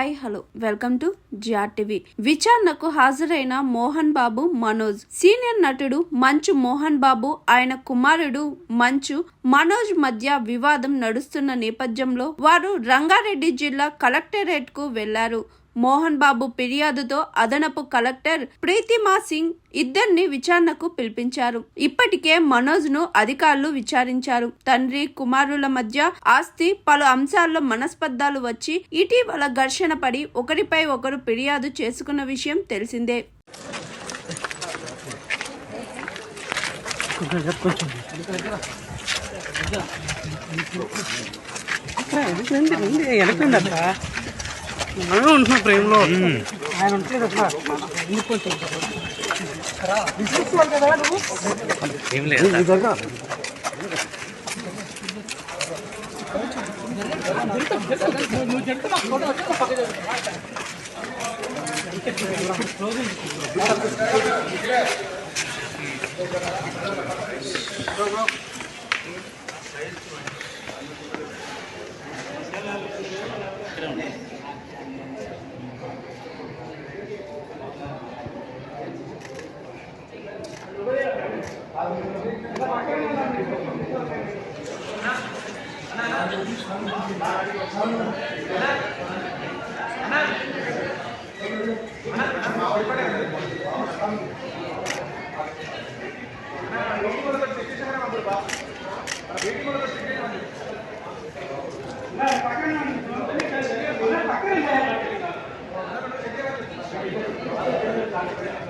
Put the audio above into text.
Hi hello. Welcome to G R TV. విచారణకు హాజరైన Mohan Babu Manoj. Senior నటుడు మంచు మోహన్ బాబు ఆయన కుమారుడు మంచు మనోజ్ మధ్య వివాదం నడుస్తున్న నేపథ్యంలో వారు రంగారెడ్డి జిల్లా కలెక్టరేట్కు వెళ్ళారు. మోహన్ బాబు ఫిర్యాదుతో అదనపు కలెక్టర్ ప్రీతిమా సింగ్ ఇద్దరిని విచారణకు పిలిపించారు. ఇప్పటికే మనోజ్ను అధికారులు విచారించారు. తండ్రి కుమారుల మధ్య ఆస్తి పలు అంశాల్లో మనస్పర్ధాలు వచ్చి ఇటీవల ఘర్షణ పడి ఒకరిపై ఒకరు ఫిర్యాదు చేసుకున్న విషయం తెలిసిందే. వెనకండి అక్క మనమే ఉంటున్నాం ప్రేమలో. ఆయన విసిగిస్తున్నావు కదా నువ్వు ఏం